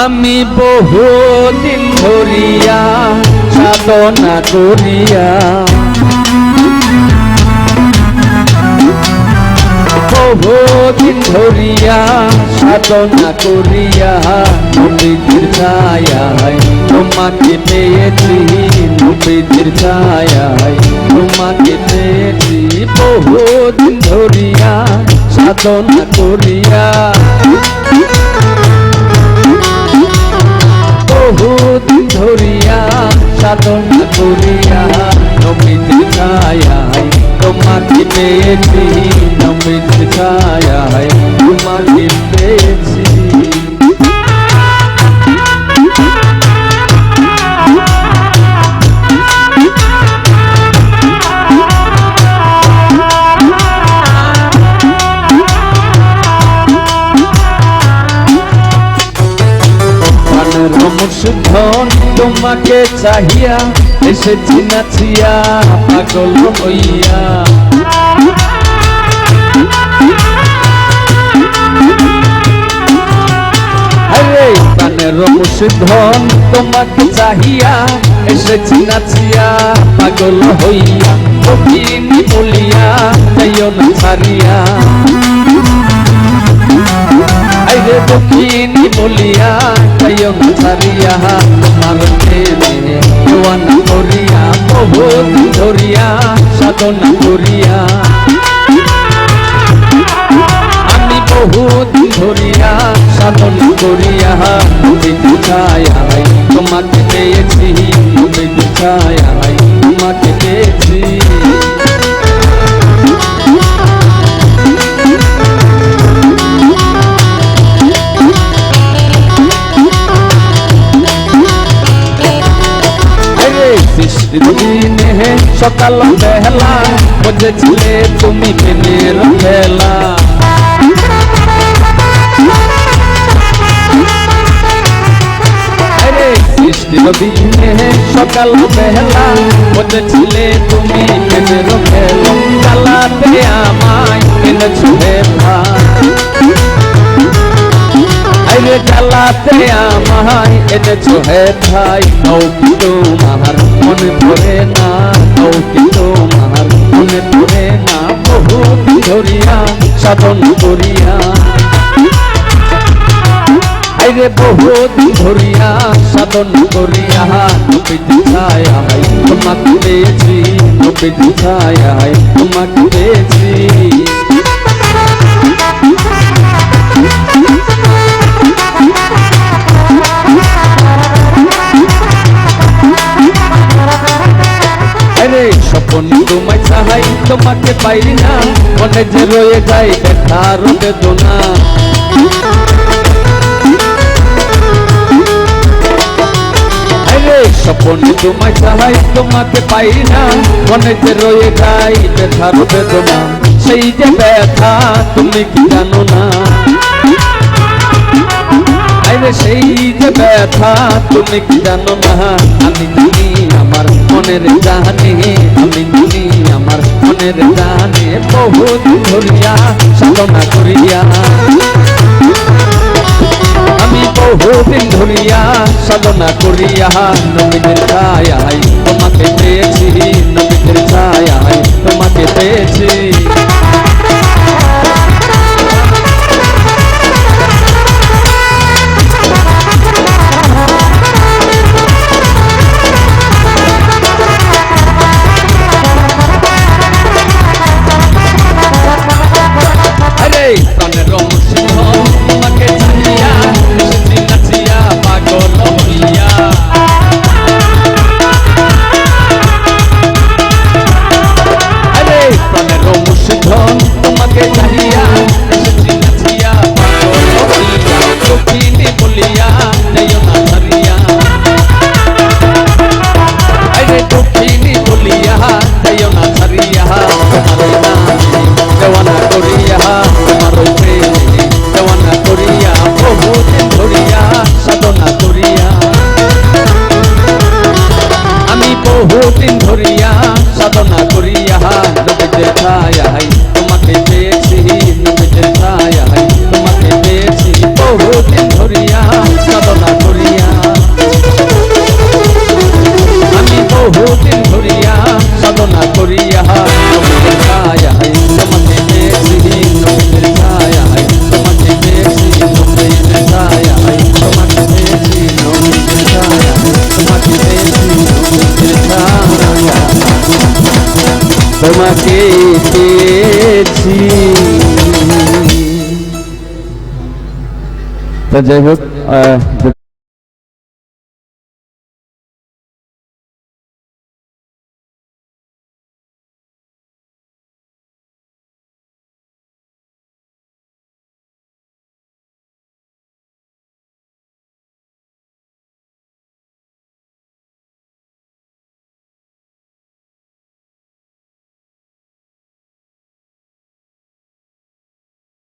আমি বহুদিন ধরিয়া সাধনা করিয়া বহুদিন ধরিয়া সাধনা করিয়া নবীজির ছায়ায় তোমাকে পেয়েছি নবীজির ছায়ায় তোমাকে পেয়েছি। বহুদিন ধরিয়া সাধনা করিয়া পেয়েছি নমিত ছায়ায় তোমাকে পেয়েছি। মুর্শিদন তোমাকে চাহিয়া এসেছি নাচিয়া পাগল হইয়া। মুর্শিদন তোমাকে চাহিয়া, এসেছি নাচিয়া, পাগল হইয়া কবিনি বলিয়া, যাইও না ছাড়িয়া। আইরে দক্ষিণী বলিয়া, যাইও না ছাড়িয়া, তোমার বহুত ধরিয়া, সাধনা করিয়া। আমি বহুত ধরিয়া, সাধনা করিয়া। তুমি ছায়ায় তোমাকে পেয়েছি। তুমি ছায়ায় দিনে সকাল বেলা বুঝেছিলে তুমি প্রেমের খেলা দিনে সকাল বেলা বুঝেছিলে তুমি প্রেমের খেলা চালাতে আমায় এনেছো হে ভাই জ্বালাতে আমায় এনেছো হে ভাই নৌকি তোমার বহুত ধরিয়া, সাধন করিয়া নবী ছায়া তোমাকে পেয়েছি নবী ছায়া তোমাকে পেয়েছি। স্বপন তোমায় চাহাই তোমাকে পাইলি না মনে যে রয়ে যায় দেখার বেদনা। স্বপন তোমায় চাহাই তোমাকে পাই না। মনে যে রয়ে যায় দেখার বেদনা। সেই যে ব্যথা, তুমি কি জানো না? সেই যে ব্যথা, তুমি কি জানো না? আমি জানি আমার মনের জানে, আমি জানি আমার মনের জানে। বহুত ধরিয়া সাধনা করিয়া বহুদিন ধরিয়া সাধনা করিয়া নবীদের ছায় তোমাকে পেয়েছি নবীদের ছায়ায় পেয়েছি তা যাই হোক আহ,